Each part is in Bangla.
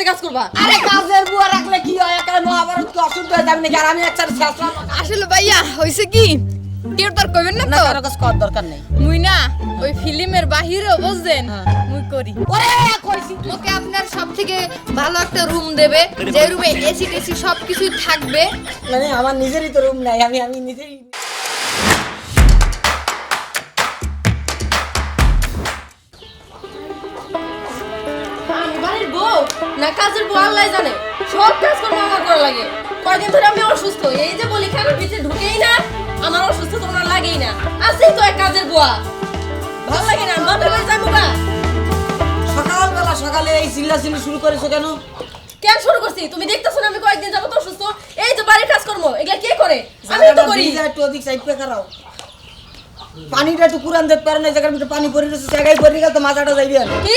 সাথে কাজ করবা? আরে কাজের বুয়া রাখলে কি হয়? একা মহাভারত কি অশুদ্ধ হয়ে যাবে নাকি? আর আমি একসাথে শেষলাম আসলে ভাইয়া হইছে কি? কেউ তার কইবেন না তো? কারও কাছে করার দরকার নেই। মুই না ওই ফিল্মের বাহিরেও বুঝছেন? হ্যাঁ। মুই করি। ওরে কইছি ওকে আপনার সব থেকে ভালো একটা রুম দেবে। যে রুমে এসি টেসি সব কিছুই থাকবে। মানে আমার নিজেরই তো রুম নাই আমি আমি নিজেই না কাজের বউ আল্লাহ জানে। সব কাজ কর্ম আমার করা লাগে। কয়দিন ধরে আমি অসুস্থ। এই যে বলি খানোর ভিতরে ঢুকেই না আমার অসুস্থ তোমার লাগেই না। আছেই তো এক কাজের বুয়া ভালো লাগে না বাপের বাড়ি যাব না সকালবেলা সকালে এই চিল্লাচিল্লি শুরু করেছ কেন? কেন শুরু করছি? তুমি দেখতেছো না আমি কয়েকদিন যাব তো অসুস্থ। এই তো বাড়ির কাজ কর্ম এগুলা কে করে? আমি তো করি। একটু ওদিক সাইড পে খারাও পানিটা একটু কুরান দিতে পারে না জায়গার ভিতরে পানি পড়ে রয়েছে জায়গায় পড়ে গেলে তো মাথাটা যাইবে কি?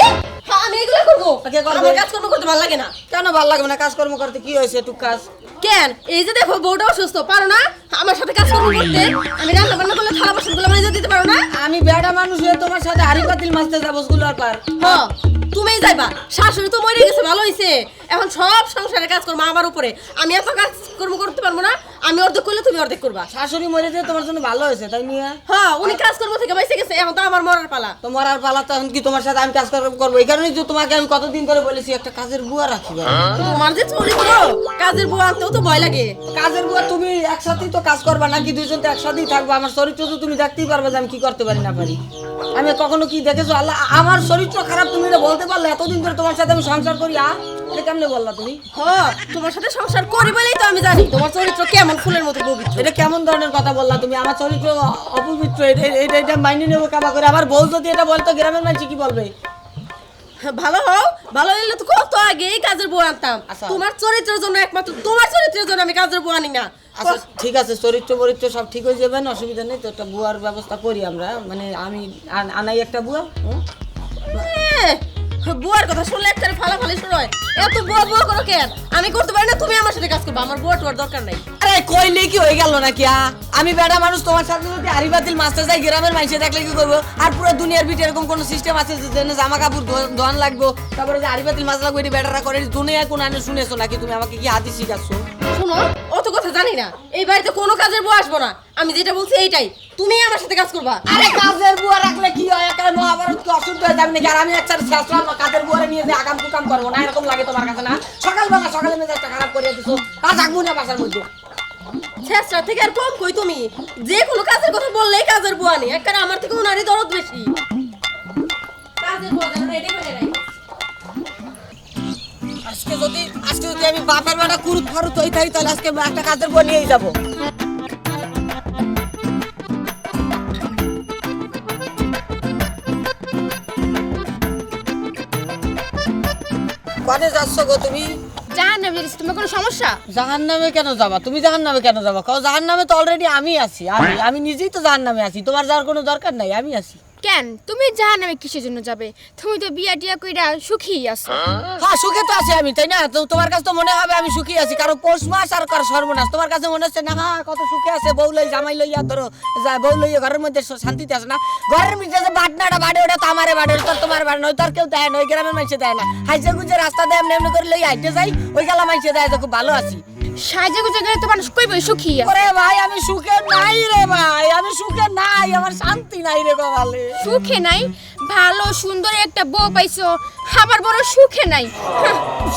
এগুলো করব? কে করবে? আমার কাজ কর্ম করতে ভালো লাগে না। কেন ভালো লাগবে না? কাজকর্ম করতে কি হয়েছে? একটু কাজ। কেন? এই যে দেখো বউটা অসুস্থ পারো না? আমার সাথে কাজ করতে? আমি রান্না বান্না করলে থালা বাসনগুলো দিতে পারো না? আমি বেড়া মানুষ হয়ে তোমার সাথে হাড়ি পাতিল যাব স্কুল আর পার। হ্যাঁ তুমিই যাইবা। শাশুড়ি তো মরে গেছে ভালো হইছে। এখন সব সংসারের কাজ করব আমার উপরে। আমি এত কাজ কর্ম করতে পারব না আমি অর্ধেক করলে তুমি অর্ধেক করবা। শাশুড়ি মরে তোমার জন্য ভালো হয়েছে তাই নিয়ে? হ্যাঁ উনি কাজ কর্ম থেকে বাইসে গেছে এখন তো আমার মরার পালা। তোমার আর পালা তো এখন কি তোমার সাথে আমি কাজ কর- করব? এই কারণেই তো তোমাকে আমি কতদিন ধরে বলেছি একটা কাজের বুয়া রাখি। তোমার যে চরিত্র কাজের বউ আনতেও তো ভয় লাগে। কাজের বুয়া তুমি একসাথেই তো কাজ করবা নাকি দুইজন তো একসাথেই থাকব? আমার চরিত্র তো তুমি দেখতেই পারবে যে আমি কি করতে পারি না পারি। আমি কখনো কি দেখেছ? আল্লাহ আমার চরিত্র খারাপ তুমি এটা বলতে পারলে? এতদিন ধরে তোমার সাথে আমি সংসার করি আ? এটা কেমনে বললা তুমি? হ্যাঁ তোমার সাথে সংসার করি বলেই তো আমি জানি। তোমার চরিত্র কেমন? ফুলের মতো পবিত্র। এটা কেমন ধরনের কথা বললা তুমি? আমার চরিত্র অপবিত্র এটা এটা এটা মাইনে নেব কাবা করে? আমার বউ যদি এটা বলতো গ্রামের মানুষ কি বলবে? ভালো হও। ভালো হইলে তো কত আগে এই কাজের বউ আনতাম। আচ্ছা। তোমার চরিত্রের জন্য একমাত্র তোমার চরিত্রের জন্য আমি কাজের বউ আনি না। আচ্ছা ঠিক আছে চরিত্র বরিত্র সব ঠিক হয়ে যাবেন অসুবিধা নেই তো একটা বুয়ার ব্যবস্থা করি আমরা। মানে আমি আনাই একটা বুয়া বুয়ার কথা শুনলে একটা ফালাফালি শুরু হয়। এত বুয়া বুয়া করো কেন আমি করতে পারি না তুমি আমার সাথে কাজ করবে। আমার বুয়া টুয়ার দরকার নাই। আরে কইলে কি হয়ে গেল নাকি আমি বেড়া মানুষ তোমার সাথে যদি হারি বাতিল মাছতে যাই গ্রামের মানুষে দেখলে কি করব? আর পুরো দুনিয়ার ভিতরে এরকম কোনো সিস্টেম আছে যে জেনে জামা কাপড় ধোয়ান লাগবো? তারপরে যে হারি বাতিল মাছ লাগবে এটি বেটারা করে দুনিয়া কোন আনে শুনেছো নাকি? তুমি আমাকে কি হাতি শিখাচ্ছ? শুনো অত জানি না। এই বাড়িতে কোনো কাজের বউ আসব না। আমি যেটা বলছি এইটাই। তুমি আমার সাথে কাজ করবা। আরে কাজের বুয়া রাখলে কি হয়? একা মহাভারত কি অশুদ্ধ হয়ে যাবে নাকি? আর আমি একসাথে শেষলাম কাজের বুয়ারে নিয়ে যে আগাম কুকাম করব না? এরকম লাগে তোমার কাছে না? সকালবেলা সকালে মেজাজটা খারাপ করে দিছো। কাজ থাকব না বাসার মধ্যে। চেষ্টা থেকে আর কম কই তুমি? যে কোনো কাজের কথা বললেই কাজের বুয়া নেই একবার আমার থেকে ওনারই দরদ বেশি। কাজের বুয়া ready করে রাখি। আজকে যদি আজকে যদি আমি বাপের বেটা কুরুত ফারুত হই থাকি তাহলে আজকে একটা কাজের নিয়েই যাব। কনে যাচ্ছ গো তুমি? জাহান নামে তোমার কোনো সমস্যা? জাহান নামে কেন যাবা? তুমি জাহান নামে কেন যাবা? কারণ জাহান নামে তো অলরেডি আমি আছি। আমি আমি নিজেই তো জাহান নামে আছি। তোমার যাওয়ার কোনো দরকার নাই আমি আছি। কেন? তুমি জাহান নামে কিসের জন্য যাবে। তুমি তো বিয়া টিয়া কইরা সুখী আছো। হ্যাঁ সুখে তো আছি আমি, তাই না? তোমার কাছে তো মনে হবে আমি সুখী আছি। কারও পৌষ মাস আর কারও সর্বনাশ? তোমার কাছে মনে হচ্ছে, না, কত সুখে আছে, বউ লই, জামাই লইয়া, ধরো বউ লইয়া ঘরের মধ্যে শান্তিতে আছে না? ঘরের মধ্যে যে বাটনাটা বাড়ে, ওটা তো বাড়ে, ওটা তো তোমার বাড়ে নয় তোর কেউ দেয় না, ওই গ্রামের মানুষে দেয় না। হাইজে গুজে রাস্তা দেয় এমনি এমনি করে লই হাইটে যাই, ওই গেলা মানুষে দেয় তো খুব ভালো আছি। সাজে গুজে গেলে তো মানুষ কইবই সুখী ওরে ভাই আমি সুখে নাই রে ভাই আমি সুখে নাই আমার শান্তি নাই রে কপালে। সুখে নাই? ভালো সুন্দর একটা বউ পাইছো আবার বড় সুখে নাই।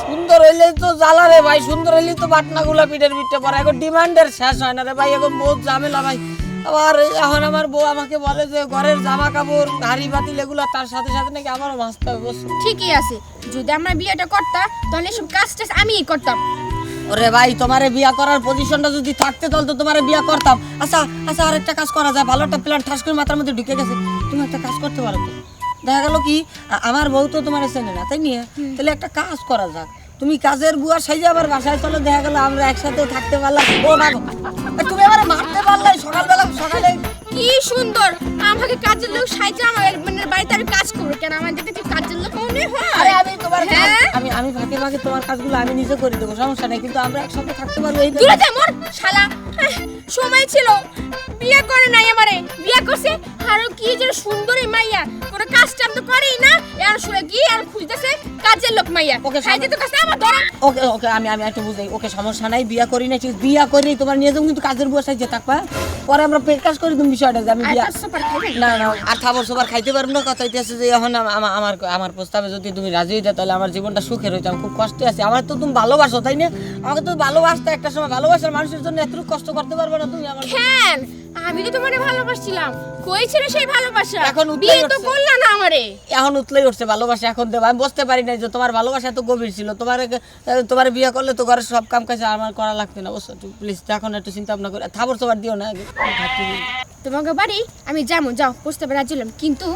সুন্দর হইলে তো জ্বালা রে ভাই সুন্দর হইলে তো বাটনা গুলা পিঠের পিঠে পরে এখন ডিমান্ডের শেষ হয় না রে ভাই এখন বহুত ঝামেলা ভাই। আবার এখন আমার বউ আমাকে বলে যে ঘরের জামা কাপড় হাড়ি বাতিল এগুলা তার সাথে সাথে নাকি আমারও ভাসতে হবে ঠিকই আছে। যদি আমরা বিয়েটা করতাম তাহলে এসব কাজ টাজ আমিই করতাম। ওরে ভাই তোমারে বিয়া করার পজিশনটা যদি থাকতে তাহলে তো তোমারে বিয়া করতাম। আচ্ছা আচ্ছা আরেকটা কাজ করা যায়। ভালো একটা প্ল্যান ঠাস করে মাথার মধ্যে ঢুকে গেছে। তুমি একটা কাজ করতে পারো তো। দেখা গেল কি আমার বউ তো তোমার চেনে না তাই নিয়ে? তাহলে একটা কাজ করা যাক। তুমি কাজের বুয়া সাইজে আবার বাসায় চলো। দেখা গেল আমরা একসাথে থাকতে পারলাম। ও না তুমি আবার মারতে পারলে সকালবেলা সকালে কি সুন্দর। আমাকে কাজের লোক সাইজে আমার মানে বাড়িতে আমি কাজ করব। কেন আমার দেখে কাজের লোক মনে হয়? আরে আমি তোমার হ্যাঁ? আমি আমি ভাগে ভাগে তোমার কাজগুলো আমি নিজে করে দেবো সমস্যা নেই কিন্তু আমরা একসাথে থাকতে পারব এই দূরে যা মোর। শালা। সময় ছিল। বিয়ে করে নাই আমারে। বিয়ে করছে আরও কি যে সুন্দরী মাইয়া। কোনো কাজ টাম তো করেই না আর শুনে কি আর খুঁজতেছে কাজের লোক মাইয়া। ওকে, খাইতে তো কাছে আমার ধরা। ওকে ওকে আমি আমি একটু বুঝাই। ওকে সমস্যা নাই বিয়া করি না বিয়া করি তোমার নিয়ে যাব কিন্তু কাজের বুয়া সাইজে থাকবা। পরে আমরা করি তুমি বিষয়টা যে আমি বিয়া না না আর খাবার সবার খাইতে পারব না কথা হইতেছে যে এখন আমার আমার প্রস্তাবে যদি তুমি রাজি হইতে তাহলে আমার জীবনটা সুখের হইতাম খুব কষ্টে আছে। আমার তো তুমি ভালোবাসো তাই না? আমাকে তো ভালোবাসতে একটা সময় ভালোবাসার মানুষের জন্য এত কষ্ট করতে পারবে না তুমি আমার কেন আমি তো তোমারে ভালোবাসছিলাম। কই ছিল সেই ভালোবাসা? এখন বিয়ে তো। করলা না আমারে। এখন উতলেই উঠছে ভালোবাসা এখন দেবো। আমি বুঝতে পারি না যে তোমার ভালোবাসা এত গভীর ছিল। তোমার তোমার বিয়ে করলে তো ঘরের সব কাম কাজ আমার করা লাগতো না অবশ্য প্লিজ এখন একটু চিন্তা ভাবনা করে। থাবর সবার দিও না তোমাকে বাড়ি আমি যাব যাও বুঝতে পারছিলাম কিন্তু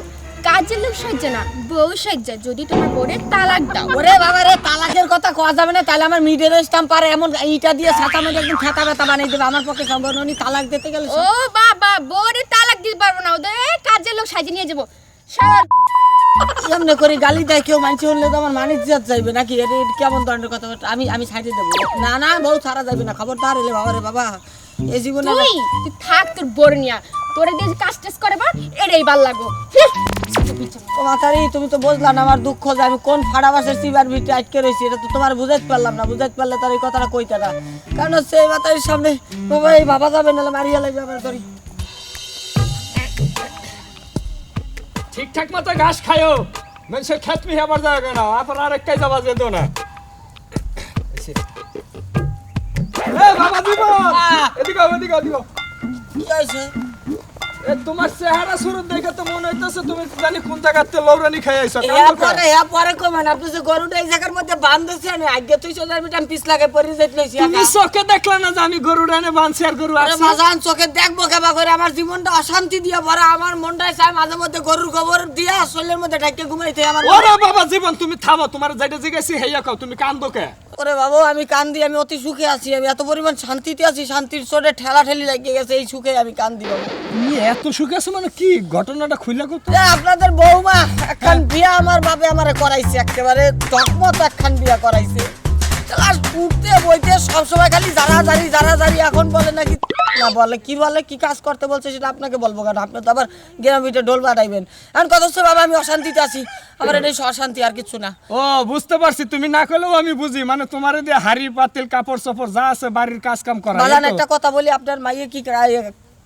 কাজের লোক সাহায্য না বউ সাহায্য যদি তোমার বোনের তালাক দাও। ওরে বাবা রে তালাকের কথা কোয়া যাবে না তাহলে আমার মিডিয়ার স্টাম্প পারে এমন ইটা দিয়ে ছাতা মেরে একদম ছাতা ব্যথা বানিয়ে দেবে আমার পক্ষে সম্ভব নয় তালাক দিতে গেলে ও বাবা বউরে তালাক দিতে পারব না ওদের কাজের লোক সাহায্য নিয়ে যাব। সারা এমনি করে গালি দেয় কেউ মানছে হলে তো আমার মানিক জাত যাইবে নাকি? এটা কেমন ধরনের কথা আমি আমি সাইডে দেবো। না না বউ ছাড়া যাবে না খবরদার এলে বাবা রে বাবা। এই জীবনে তুই থাক তোর বোর নিয়া। তোরে দিয়ে কাজ টাজ করে বার এটাই ভালো লাগো মাতারি তুমি তো বুঝলা না আমার দুঃখ যে আমি কোন ফাড়া বাসের সিবার ভিতরে আটকে রয়েছি এটা তো তোমার বুঝাইতে পারলাম না বুঝাইতে পারলে তার এই কথাটা কইতে না। কারণ সেই মাতারির সামনে বাবা এই বাবা যাবে নাহলে মারিয়া লাগবে আমার করি ঠিকঠাক মতো ঘাস খায়ও মানুষের খেত মিহি আবার যাবে না আবার আরেকটাই যাবা যেত না। এ বাবা দিব! এদিকে এদিকে এদিকে কি হয়েছে? তোমার চেহারা শুরু দেখে তো মনে হইতেছে তুমি জানি কোন জায়গাতে লৌরানি খাই আইছো পরে কমেন আপনি যে গরুটা এই জায়গার মধ্যে বাঁধতেছেন আগে তুই চলে আমি পিছ লাগে পরে যাইতে লইছি তুমি চোখে দেখলে না যে আমি গরু রানে বানছি আর গরু আছে? মাজান চোখে দেখব কেবা করে আমার জীবনটা অশান্তি দিয়ে ভরা আমার মনটাই চায় মাঝে মধ্যে গরুর গোবর দিয়া শরীরের মধ্যে ঢাকে ঘুমাইতে আমার ওরে বাবা জীবন তুমি থামো তোমার যেটা জিজ্ঞাসি হেয়া খাও তুমি কান্দো কে? ওরে বাবু আমি কান্দি আমি অতি সুখে আছি আমি এত পরিমাণ শান্তিতে আছি শান্তির চোটে ঠেলা ঠেলি লাগিয়ে গেছে এই সুখে আমি কান্দি বাবু। তুমি এত সুখে আছো মানে কি ঘটনাটা খুলে করতে আপনাদের বৌমা একখান বিয়া আমার বাবে আমারে করাইছে একেবারে চকমত একখান বিয়া করাইছে। আর বইতে সবসময় খালি যারা জারি যারা জারি এখন বলে নাকি না বলে কি বলে কি কাজ করতে বলছে সেটা আপনাকে বলব কেন? আপনি তো আবার গ্রাম ভিতরে ঢোল বাড়াইবেন এখন কথা হচ্ছে বাবা আমি অশান্তিতে আছি? আমার এটাই অশান্তি আর কিছু না। ও বুঝতে পারছি তুমি না করলেও আমি বুঝি। মানে তোমার দিয়ে হাড়ি পাতিল কাপড় চোপড় যা আছে বাড়ির কাজ কাম করা বাজান একটা কথা বলি আপনার মাইয়ে কি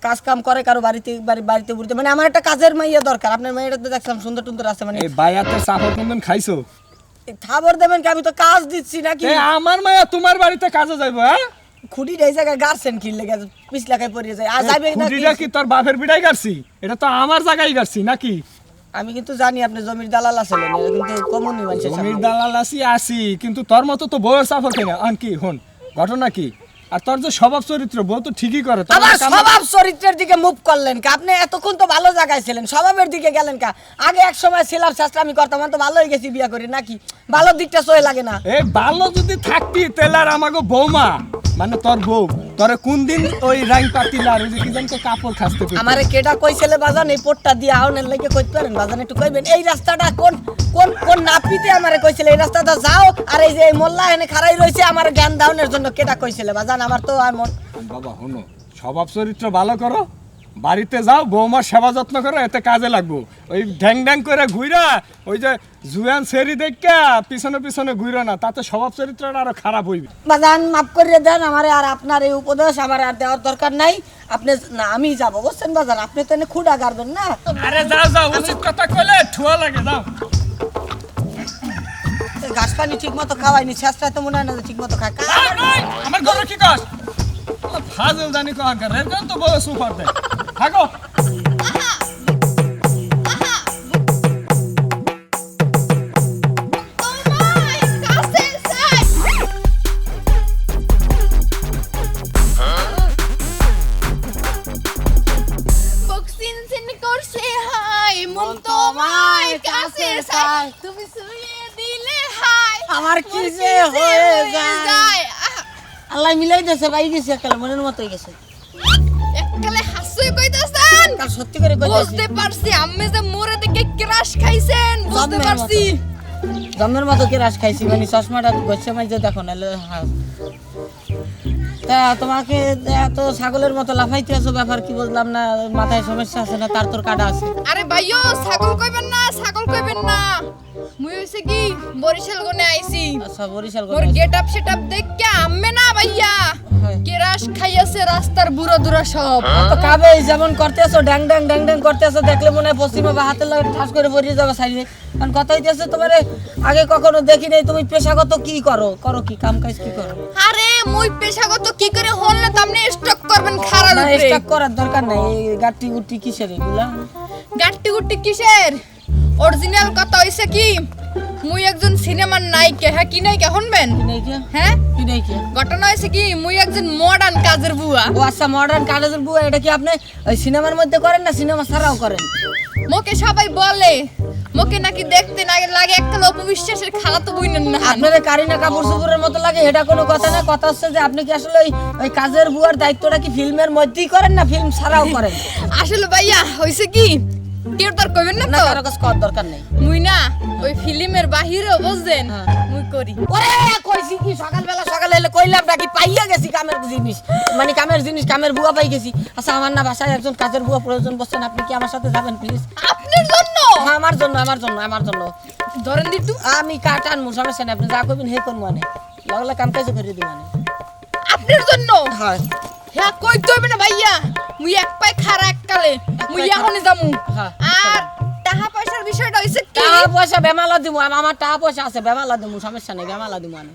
কাজ কাম করে কারও বাড়িতে বাড়ি- বাড়িতে বুড়িতে মানে আমার একটা কাজের মাইয়া দরকার। আপনার মাইয়াটা তো দেখলাম সুন্দর টুন্দর আছে মানে বায়াতে চাপড় কোনদিন খাইছো? খাবার দেবেন কি আমি তো কাজ দিচ্ছি নাকি? আমার মায়া তোমার বাড়িতে কাজে যাইবো হ্যাঁ? খুঁটি এই জায়গায় গার্সেন কিনলে গেছে পিছ পড়ে যায়। আর যাবে না খুঁটিটা কি তোর বাপের বিড়াই গাড়ছি? এটা তো আমার জায়গায় গাড়ছি নাকি? আমি কিন্তু জানি আপনি জমির দালাল আছেন কিন্তু কমনই মানুষের জমির দালাল আছি আছি কিন্তু তোর মতো তো বউয়ের চাপড় খেয়ে না আন কি হন ঘটনা কি? আর তোর যে স্বভাব চরিত্র বউ তো ঠিকই করে। আবার স্বভাব চরিত্রের দিকে মুভ করলেন কা? আপনি এতক্ষণ তো ভালো জায়গায় ছিলেন স্বভাবের দিকে গেলেন কা? আগে এক সময় ছিলাম চেষ্টা আমি করতাম তো ভালো হয়ে গেছি বিয়া করে নাকি? ভালো দিকটা সয়ে লাগে না। এ ভালো যদি থাকতি তাহলে আর আমাকে বৌমা। মানে তোর বউ। তোরে কোন দিন ওই রাং পাতি ওই যে কি জানি কাপড় খাসতে? আমারে কেডা কইছিলে বাজান এই পোটটা দিয়ে আউনের লাগে কইতে পারেন? বাজান একটু কইবেন এই রাস্তাটা কোন কোন কোন নাপিতে আমারে কইছিলে? এই রাস্তাটা যাও আর এই যে এই মোল্লা এনে খাড়াই রইছে আমার জ্ঞান দাউনের জন্য কেডা কইছিলে? বাজান আমার তো আর মন বাবা হনো স্বভাব চরিত্র ভালো করো। বাড়িতে যাও বৌমার সেবা যত্ন করো এতে কাজে লাগবো। ওই ঢ্যাং ঢ্যাং করে ঘুইরা ওই যে জুয়ান সেরি দেখা পিছনে পিছনে ঘুরো না তাতে স্বভাব চরিত্রটা আরও খারাপ হইবে। বাজান মাফ করে দেন আমারে আর আপনার এই উপদেশ আমার আর দেওয়ার দরকার নাই। আপনি না আমি যাব বুঝছেন বাজান আপনি তো এনে খুঁড়া গাড়বেন না? আরে যাও যাও উচিত কথা কইলে ঠুয়া লাগে যাও। এই ঘাস পানি ঠিক মতো খাওয়াইনি শেষটা তো মনে হয় না ঠিক মতো খায়। আমার ঘরে কি কাজ ফাজল জানি কহান করে এর তো বউ সুপার দেয়। থাকো। মন তুমি শুয়ে দিলে হাই আমার কি যে হয়ে যায় আল্লাহ মিলাই দিয়েছে ভাই গেছে একালে মনের মতোই গেছে এককালে হাসুই কইতাছেন? কাল সত্যি করে কইতাছি। বুঝতে পারছি আমি যে মোরে দেখে ক্রাশ খাইছেন বুঝতে পারছি। জন্মের মতো কি রাস খাইছি মানে চশমাটা গচ্ছে মাঝে দেখো হ্যাঁ তা তোমাকে এত ছাগলের মতো লাফাইতে আছো ব্যাপার কি বুঝলাম না মাথায় সমস্যা আছে না তার তোর কাটা আছে। আরে ভাইও ছাগল কইবেন না ছাগল কইবেন না। মুই হইছে কি? বরিশাল গনে আইছি। আচ্ছা বরিশাল মোর কোথায়? গেট আপ সেট আপ দেখকে আম্মে না ভাইয়া। হ্যাঁ। কেরাস খাইয়াছে রাস্তার বুড়ো দুরা সব। তো কাবে যেমন করতেছো ড্যাং ড্যাং ড্যাং ড্যাং করতেছো দেখলে মনে হয় পশ্চিমে বা হাতের লাগে ঠাস করে পড়িয়ে যাবে সাইডে। কারণ কথা হইতেছে তোমার আগে কখনো দেখি নাই তুমি পেশাগত কি করো? করো কি কাম কাজ কি করো? আরে মুই পেশাগত কি করে হল না তামনে স্টক করবেন খারাপ না স্টক করার দরকার নাই এই গাট্টি গুট্টি কিসের এগুলা? গাট্টি গুট্টি কিসের? অরিজিনাল কথা হইছে কি? মুই একজন সিনেমার নায়িকা হ্যাঁ কি নায়িকা শুনবেন? কি নাই কি হ্যাঁ? কি ঘটনা হয়েছে কি মুই একজন মডার্ন কাজের বুয়া। ও আচ্ছা মডার্ন কাজের বুয়া এটা কি আপনি ওই সিনেমার মধ্যে করেন না সিনেমা ছাড়াও করেন? মোকে সবাই বলে মোকে নাকি দেখতে না লাগে একটা লোক অপবিশ্বাসের খালা তো বইনেন না। আপনার কারিনা কাপুর সুপুরের মতো লাগে এটা কোনো কথা না কথা হচ্ছে যে আপনি কি আসলে ওই ওই কাজের বুয়ার দায়িত্বটা কি ফিল্মের মধ্যেই করেন না ফিল্ম ছাড়াও করেন? আসলে ভাইয়া হয়েছে কি কেউ তার কইবেন না তো? কারও কাছে দরকার নেই। মুই না ওই ফিল্মের বাহিরেও বুঝছেন? হ্যাঁ। মুই করি। ওরে কইছি কি সকালবেলা সকালে এলে কইলাম নাকি পাইয়া গেছি কামের জিনিস। মানে কামের জিনিস কামের বুয়া পাই গেছি। আচ্ছা আমার না বাসায় একজন কাজের বুয়া প্রয়োজন বলছেন আপনি কি আমার সাথে যাবেন প্লিজ আপনার জন্য? আমার জন্য আমার জন্য আমার জন্য। ধরেন দিটু আমি কাট আনব সমস্যা নেই আপনি যা করবেন হে করব মানে। লাগলে কাম কাজ করে দিব মানে। আপনার জন্য? হয়। হ্যাঁ কই দইবে না ভাইয়া? মুই এক পাই খারা এক কালে মুই এখনই যামু। হ্যাঁ, আর টাকা পয়সার বিষয়টা হইছে কি? টাকা পয়সা বেমালা দিব আমার টাকা পয়সা আছে বেমালা দিব সমস্যা নেই বেমালা মানে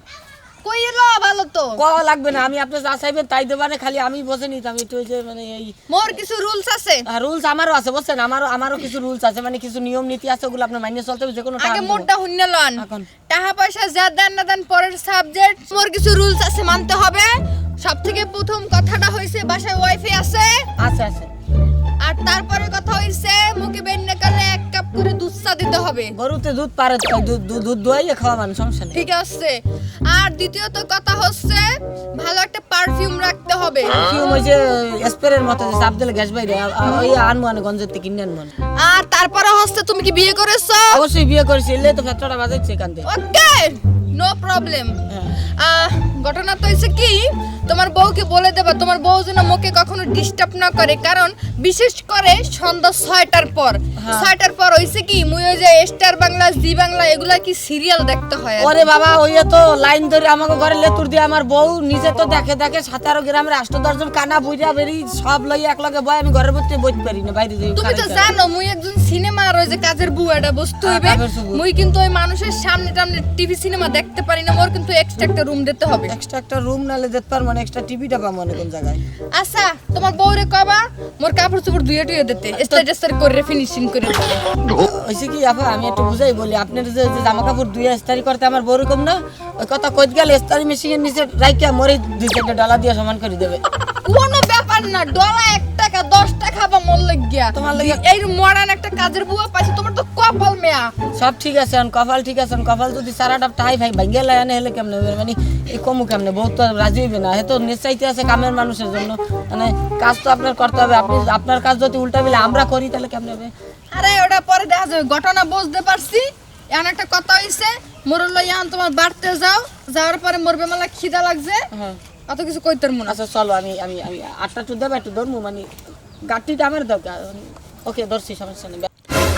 কই এলো ভালো তো? কওয়া লাগবে না আমি আপনি যা চাইবেন তাই দেবানে খালি আমি বসে নিতাম একটু ওই যে মানে এই মোর কিছু রুলস আছে? রুলস আমারও আছে বুঝছেন? আমারও আমারও কিছু রুলস আছে মানে কিছু নিয়ম নীতি আছে ওগুলো আপনার মাইনে চলতে হবে যে কোনো আগে হুন্না লন। টাকা পয়সা যা দেন না দেন পরের সাবজেক্ট মোর কিছু রুলস আছে মানতে হবে। সব থেকে প্রথম কথাটা হইছে বাসায় ওয়াইফাই আছে? আছে আছে। আর তারপরে কথা হইছে মুখে বেন্নে কালে এক কাপ করে দুধ চা দিতে হবে। গরুতে দুধ পারে তো, দুধ দুধ দোয়াইয়ে খাওয়া মানে সমস্যা নেই। ঠিক আছে। আর দ্বিতীয়ত কথা হচ্ছে ভালো একটা পারফিউম রাখতে হবে। কি ওই যে স্প্রের মতো যে চাপ দিলে গ্যাস বাইরে ওই আনব আনে গঞ্জের থেকে কিনে আনব আর তারপরে হচ্ছে তুমি কি বিয়ে করেছ? অবশ্যই বিয়ে করেছি এলে তো ফেটটা বাজাচ্ছে এখান থেকে। Okay no problem. ঘটনা তো হয়েছে কি তোমার বউকে বলে দেবা তোমার বউ যেন মুখে কখনো ডিস্টার্ব না করে। কারণ বিশেষ করে সন্ধ্যা ছয়টার পর। হ্যাঁ। ছয়টার পর হয়েছে কি মুই ওই যে স্টার বাংলা জি বাংলা এগুলা কি সিরিয়াল দেখতে হয় ওরে বাবা ওই তো লাইন ধরে আমাকে ঘরে লেতুর দিয়ে আমার বউ নিজে তো দেখে দেখে সাতারো গ্রামের আষ্ট দশজন কানা বুঝা বেরি সব লই এক লগে বয় আমি ঘরের মধ্যে বইতে পারি না বাইরে যাই তুমি তো জানো মুই একজন সিনেমার ওই যে কাজের বউ এটা বস্তু হইবে? মুই কিন্তু ওই মানুষের সামনে টামনে টিভি সিনেমা দেখতে পারি না মোর কিন্তু এক্সট্রা একটা রুম দিতে হবে। এক্সট্রা একটা রুম নালে দেখতে পারব মানে এক্সট্রা টিভিটা ডাবা মনে কোন জায়গায়? আচ্ছা তোমার বউরে কবা মোর কাপড় চোপড় ধুয়ে টুয়ে দিতে। স্টার টেস্টার করে ফিনিশিং করে হইছে কি আপা আমি একটু বুঝাই বলি আপনার যে জামা কাপড় ধুয়ে ইস্তারি করতে আমার বউ কম না? ওই কথা কইতে গেলে ইস্তারি মেশিনের নিচে রাইকা মরে দুই চারটে ডালা দিয়ে সমান করে দেবে। কোনো ব্যাপার না ডলা এক টাকা দশ টাকা বা মোর লাগিয়া তোমার লাগিয়া- এই মডার্ন একটা কাজের বুয়া পাইছে তোমার তো কপাল মেয়া। সব ঠিক আছে কপাল ঠিক আছে কপাল যদি সারাটা টাই ভাই ভাঙ্গে লাগানে হলে কেমনে হবে মানে এই কমু কেমনে? বহুত তো রাজি হইবে না। হয়তো নিশ্চাইতে আছে কামের মানুষের জন্য। মানে কাজ তো আপনার করতে হবে। আপনি আপনার কাজ যদি উল্টা মিলে আমরা করি তাহলে কেমনে হবে? আরে ওটা পরে দেখা যাবে। ঘটনা বুঝতে পারছি। এমন একটা কথা হইছে মোর লইয়া তোমার বাড়তে যাও। যাওয়ার পরে মোর বেমালা খিদা লাগছে। অত কিছু কইতার মন আচ্ছা চলো আমি আমি আমি আটটা টু দেবো একটু ধরবো মানে গাড়িটা আমার দরকার। ওকে ধরছি সমস্যা নেই।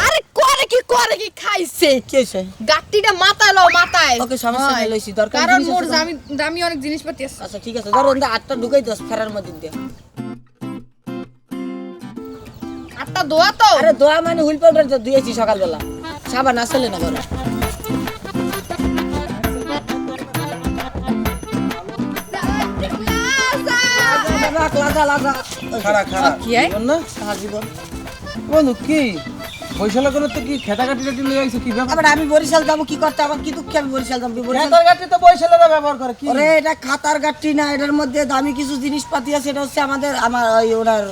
আরে করে কি করে কি খাইছে? কি হয়েছে? গাট্টিটা মাথায় লও মাথায়। ওকে, সমস্যা নেই। লইছি, দরকার কারণ মোর আছে দামি দামি অনেক জিনিসপাতি আছে। আচ্ছা ঠিক আছে ধরো আটটা ঢুকাই দশ ফেরার মধ্যে দিয়ে। আটটা দোয়া তো। আরে দোয়া মানে হুইল পাউডার তো দিয়েছি সকালবেলা। সাবান আসলে না ঘরে। লাগা লাগা। খারা খারা কি? না? জীবন। বন্ধু কি? বৈশালা করে তো কি খেতা কাটি কাটি লিয়ে আইছো কি ব্যাপার? আবার আমি বরিশাল যাব কি করতে? আমার কি দুঃখে আমি বরিশাল যাব? বরিশাল খেতার কাটি তো বৈশালেরা ব্যবহার করে কি? এটা খাতার না এটার মধ্যে দামি কিছু জিনিসপাতি আছে এটা হচ্ছে আমাদের আমার ওই ওনার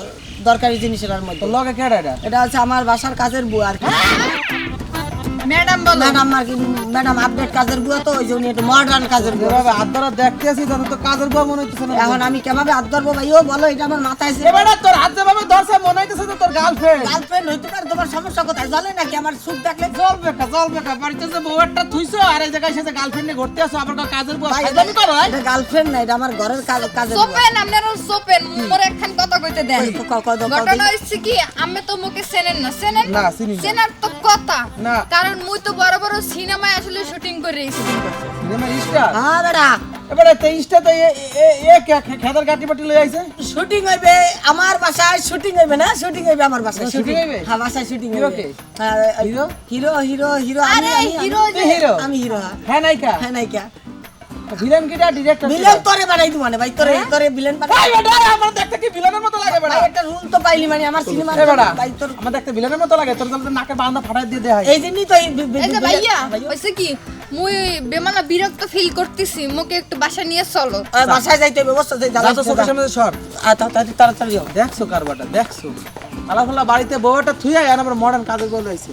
দরকারি জিনিস এটার মধ্যে। লগে এটা? এটা হচ্ছে আমার বাসার কাজের বউ আর কি। ম্যাডাম বলো। ম্যাডাম আর কি ম্যাডাম আপডেট কাজের বুয়া তো ওই জন্য একটু মডার্ন কাজের বুয়া যেভাবে হাত ধরা দেখতে আছি তাহলে তো কাজের বুয়া মনে হইতেছে না। এখন আমি কেভাবে হাত ধরবো ভাই? ও বলো এটা আমার মাথায় ছিল এবারে তোর হাত যেভাবে ধরছে মনে হইতেছে যে তোর গার্লফ্রেন্ড গার্লফ্রেন্ড হইতে পারে তোমার সমস্যা কোথায়? নাকি আমার সুখ দেখলে? বাড়িতে যে বউ একটা থুইছো আর এই জায়গায় এসে গার্লফ্রেন্ড নিয়ে ঘুরতে আসো আবার কাজের বুয়া ভাই, ফাইজলামি করো? এটা গার্লফ্রেন্ড না এটা আমার ঘরের কাজ- কাজের সোপেন আপনারা সোপেন মোর একখান কথা কইতে দেন। ঘটনা। হচ্ছে কি আমি তো মুকে চেনেন না। চেনেন? না, চেনার তো কথা। না। কারণ মুই তো বড় বড় সিনেমায় আসলে শুটিং করে এসেছি। সিনেমা স্টার হ্যাঁ বেটা। এবারে তে ইস্টাতে এ এ এ কে- কে- খেদার কাটি পাটি লই আইছে? শুটিং হইবে আমার বাসায় শুটিং হইবে না? শুটিং হইবে আমার বাসায় তোমার শুটিং shooting হইবে? হ্যাঁ বাসায় শুটিং Hero হইবে। কে? হিরো? হিরো হিরো আমি আরে আমি- হিরো হিরো? আমি হিরো হ্যাঁ। হ্যাঁ নাইকা হ্যাঁ নাইকা ভিলেন কিটা ডিরেক্টর বিলেন তোরে বানাই দিব মানে ভাই তোরে তোরে বিলেন বানাই ভাই আমার দেখতে কি ভিলেনের একটা রুল তো পাইলি মানে আমার সিনেমা আমার দেখতে ভিলেনের মতো লাগে তোর বান্দা ফাটাই দিয়ে দেয় এই জন্যই তো ভাইয়া। কি? মুই বেমানা বিরক্ত ফিল করতেছি মুকে একটু বাসা নিয়ে চলো। বাসায় যাইতে হবে যাই তো চোখের সামনে সর। তাড়াতাড়ি তাড়াতাড়ি যাও দেখছ কারবাটা দেখছ। বাড়িতে বউটা থুইয়া আর আবার মডার্ন কাজে গোল হয়েছে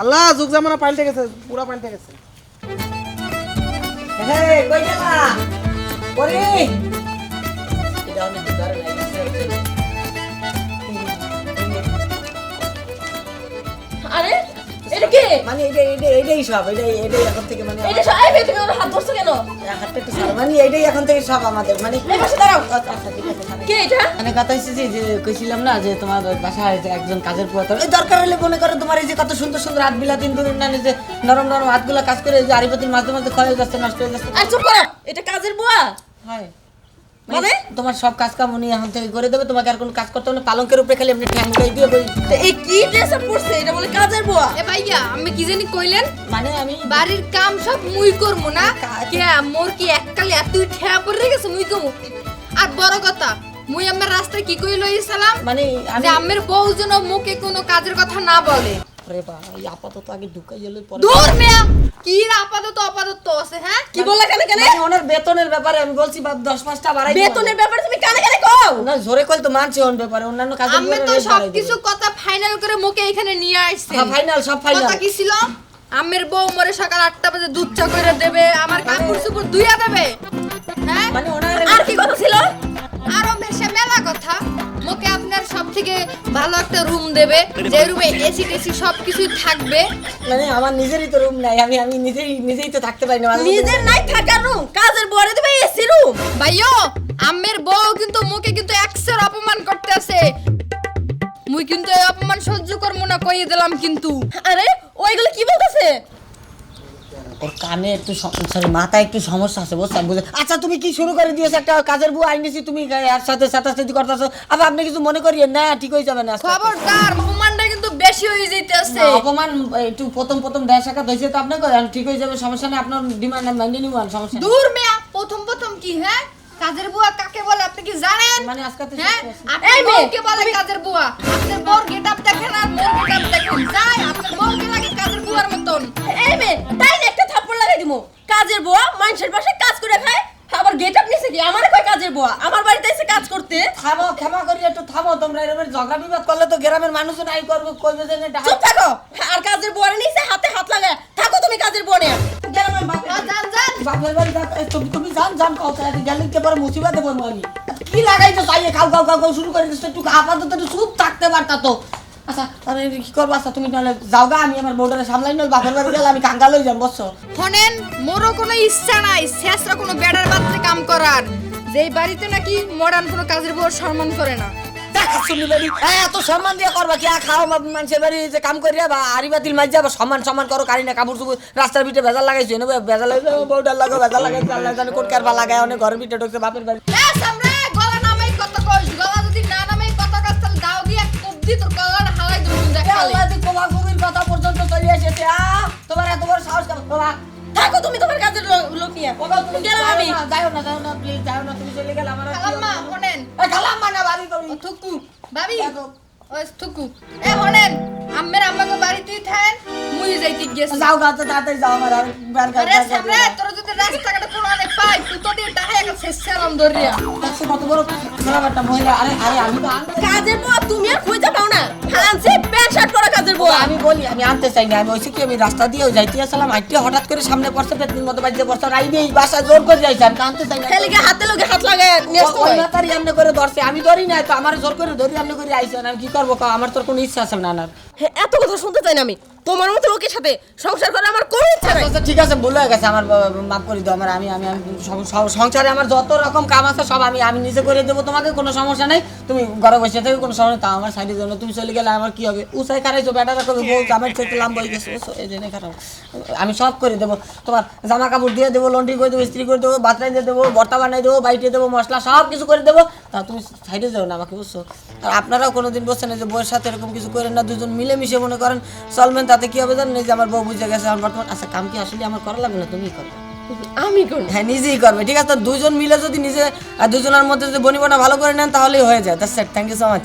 আল্লাহ যুগ জামানা পাল্টে গেছে পুরা পাল্টে গেছে। কই গেলা? ওরে এটা অনেক আরে এটা কে? মানে এটা এটা এটাই সব এটাই এটাই এখন থেকে মানে এটা সব এই তুমি ওর হাত ধরছো কেন? হাতটা একটু সর- মানে এটাই এখন থেকে সব আমাদের মানে এই পাশে দাঁড়াও। আচ্ছা, আচ্ছা, মানে- কে এটা? মানে কথা হচ্ছে যে, কইছিলাম না যে তোমার বাসায় একজন কাজের পুয়া এই দরকার হলে মনে করো তোমার এই যে কত সুন্দর সুন্দর হাত বিলাতিন দুদিন না যে নরম নরম হাতগুলো কাজ করে এই যে আরিপাতির মাঝে মাঝে ক্ষয় হয়ে যাচ্ছে নষ্ট হয়ে যাচ্ছে। আর চুপ করো এটা কাজের বুয়া? হয়। মানে? মানে? তোমার সব কাজ কাম উনি এখন থেকে করে দেবে তোমাকে আর কোনো কাজ করতে হবে না পালঙ্কের উপরে খালি এমনি ঠ্যাং উড়াই দিয়ে বই এই কি ড্রেস পরছে? এটা বলে কাজের বুয়া। এ ভাইয়া আমি কি জানি কইলেন? মানে আমি বাড়ির কাম সব মুই করব না? কে মোর কি এককালে এতই ঠেয়া পড়ে গেছে মুই কমু? আর বড় কথা মুই আমার রাস্তায় কি কই লই সালাম? মানে আমি আমের বউ যেন মুখে কোনো কাজের কথা না বলে। রে ভাই আপাতত আগে ঢুকাই পরে দূর মেয়া! কি আপাতত আপাতত আছে হ্যাঁ? কি বললা কেন কেন মানে ওনার বেতনের ব্যাপারে আমি বলছি বাপ দশ পাঁচটা বাড়াই বেতনের ব্যাপারে তুমি কানে কানে কও? না জোরে তো মানছি ওন ব্যাপারে অন্যান্য কাজে আমি তো সবকিছু কথা ফাইনাল করে মুখে এখানে নিয়ে আসছি। ফাইনাল সব ফাইনাল কথা কি ছিল? আমের বউ মরে সকাল আটটা বাজে দুধ চা করে দেবে আমার কাপড় চোপড় ধুইয়া দেবে। হ্যাঁ? মানে ওনার আর কি কথা ছিল? আরও বেশি মেলা কথা। মোকে আপনার সব থেকে ভালো একটা রুম দেবে। যে রুমে এসি টেসি সব কিছুই থাকবে। মানে আমার নিজেরই তো রুম নাই আমি আমি নিজেই নিজেই তো থাকতে পারি না। নিজের নাই থাকার রুম কাজের বুয়ারে তুমি এসি রুম ভাইও আমের বউ কিন্তু মুকে কিন্তু একসের অপমান করতে আছে মুই কিন্তু এই অপমান সহ্য করব না কইয়ে দিলাম কিন্তু। আরে ওইগুলো কি বলতেছে? ওর কানে একটু সরি মাথায় একটু সমস্যা আছে বুঝছেন? বুঝে আচ্ছা তুমি কি শুরু করে দিয়েছ? একটা কাজের বউ আইনেছি তুমি এর সাথে সাথে করতেছো। আবার আপনি কিছু মনে করিয়েন? না ঠিক হয়ে যাবে না। খবরদার অপমানটা কিন্তু বেশি হয়ে যাইতেছে। অপমান একটু প্রথম প্রথম দেড় শাখা হয়েছে তো আপনাকে ঠিক হয়ে যাবে সমস্যা নেই আপনার ডিমান্ড মাইনে নিব সমস্যা দূর মেয়া প্রথম প্রথম কি হ্যাঁ? কাজের বুয়া কাকে বলে আপনি কি জানেন? মানে আজকে হ্যাঁ? মেয়ে, বউকে বলে কাজের বুয়া। আপনার বউর থামো ক্ষমা করি একটু থামো তোমরা এরকম ঝগড়া বিবাদ করলে তো গ্রামের মানুষজন আই করবে করবে যে চুপ থাকো আর কাজের বুয়ারে নিছে হাতে হাত লাগায় থাকো তুমি কাজের যান বাপের বাড়ি তুমি তুমি জান জান তাহলে গেলে কে পরে মুসিবতে পড়ব আমি। কি লাগাইছো তাই খাও খাও খাও খাও শুরু করে দিচ্ছ একটু আপাতত একটু চুপ থাকতে পারতা তো। আচ্ছা তাহলে কি করব আচ্ছা তুমি তাহলে যাও গা আমি আমার বউটারে সামলাই নয় বাপের বাড়ি গেলে আমি কাঙ্গাল হয়ে যাব বসছো শোনেন মোরও কোনো ইচ্ছা নাই শেষরা কোনো বেড়ার বাচ্চা কাম করার। যেই বাড়িতে নাকি মডার্ন কোনো কাজের বউর সম্মান করে না। এত সম্মান দিয়ে করবা কি? আর খাও মানুষের বাড়ি যে কাম করিয়া বা আড়ি বাতিল মাঝে আবার সম্মান সম্মান করো কারি না কাপড় চুপড় রাস্তার ভিতরে ভেজাল লাগাইছো না ভেজাল লাগাইছো বউটার লাগো ভেজাল লাগাইছো আল্লাহ জানে কারবা লাগায় অনেক ঘরের ভিতরে ঢুকছে বাপের বাড়ি। তোমার এত বড় সাহস কেন? বাবা থাকো তুমি তোমার কাজের লোক নিয়ে। তুমি গেলাম আমি। যাও না যাও না প্লিজ যাও না তুমি চলে গেলে আমার খালাম্মা? শোনেন। এ খালাম্মা না বাড়ি তুমি ও থুকু। ভাবি? ওই থুকু। এ শোনেন আম্মের আমাকে বাড়িতেই থাকেন মুই যাইতে গেছি যাও গাতে তাড়াতাড়ি যাও আমার আর বার কর আরে সামনে তোর যদি রাস্তাঘাটে কোনো অনেক পাই তুই তো দিয়ে ডাহে শেষারাম দরিয়া দেখছ কত বড় খারাপ একটা মহিলা আরে আরে আমি তো কাজের বউ তুমি আর খুঁজে পাও না। আনছে প্যান্ট শার্ট পরা কাজের বউ। আমি বলি আমি আনতে চাই না। আমি ওইসে কি আমি রাস্তা দিয়ে যাইতে আসলাম। হাইটে হঠাৎ করে সামনে পড়ছে পেতনির মতো বাজতে পড়ছে। আর আইবে এই বাসা জোর করে যাইছে আমি আনতে চাই না। খেলে গিয়ে হাতে লোকে হাত লাগায় নিয়ে আসতে ওই মাতারি এমনি করে ধরছে। আমি ধরি না তো আমার জোর করে ধরি এমনি করে আইছে আমি কি করব? কও? আমার তোর কোনো ইচ্ছা আছে না হ্যাঁ, এত কথা শুনতে চাই না আমি। তোমার মতো লোকের সাথে সংসার করে আমার কোনো ইচ্ছা নাই। আচ্ছা ঠিক আছে, ভুল হয়ে গেছে, আমার মাফ করে দাও, আমার, আমি আমি সংসারে আমার যত রকম কাম আছে, সব আমি আমি নিজে করে দেবো, তোমাকে কোনো সমস্যা নাই। তুমি ঘরে বসে থেকে কোনো সমস্যা তা আমার সাইডের জন্য তুমি চলে গেলে আমার কি হবে? উসাই খারাইছো বেটা রাখবে বউ আমার থেকে লাম্বা হয়ে গেছে এই জন্য খারাপ। আমি সব করে দেবো, তোমার জামা কাপড় দিয়ে দেবো, লন্ড্রি করে দেবো, ইস্ত্রি করে দেবো বাতরাই দিয়ে দেবো, ভর্তা বানাই দেবো, বাইটে দেবো, মশলা, সব কিছু করে দেবো। তা তুমি সাইডে যাও না আমাকে বুঝছ আর আপনারাও কোনোদিন বসছেন না যে, বউয়ের সাথে এরকম কিছু করেন না, দুজন মিলেমিশে মনে করেন, চলবেন তাতে কি হবে জানেন? যে আমার বউ বুঝে গেছে আমার বর্তমান। আচ্ছা কাম কি আসলে আমার করা লাগবে না? তুমি করবে আমি করব? হ্যাঁ নিজেই করবে ঠিক আছে? দুজন মিলে যদি নিজে দুজনের মধ্যে যদি বনিবনা ভালো করে নেন তাহলেই হয়ে যায়। That's it thank you so much